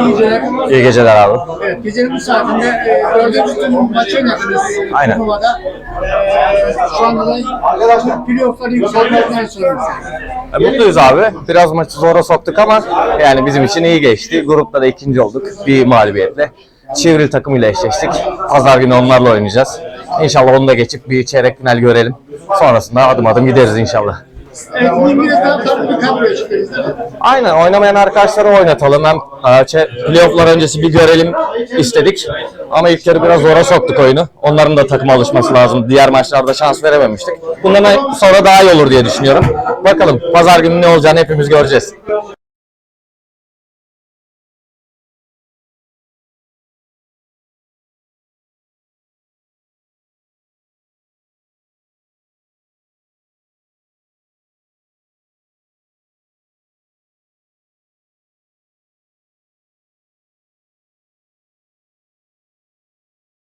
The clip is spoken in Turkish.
İyi geceler. İyi geceler abi. Evet, gecenin bu saatinde e, dördüncü turun maçı oynadınız. Aynen. Turnuvada. E, şu anda da playoff'ları yükselmekten sonra. E, Mutluyuz abi. Biraz maçı zora soktuk ama yani bizim için iyi geçti. Grupta da ikinci olduk bir mağlubiyetle. Çivril takımıyla eşleştik. Pazar günü onlarla oynayacağız. İnşallah onu da geçip bir çeyrek final görelim. Sonrasında adım adım gideriz inşallah. Evet, bugün biraz daha farklı bir kadro çıktınız değil mi? Aynen oynamayan arkadaşları oynatalım. Hem e, çe- playofflar öncesi bir görelim istedik. Ama ilk yarı biraz zora soktuk oyunu. Onların da takıma alışması lazım. Diğer maçlarda şans verememiştik. Bundan sonra daha iyi olur diye düşünüyorum. Bakalım pazar günü ne olacağını hepimiz göreceğiz.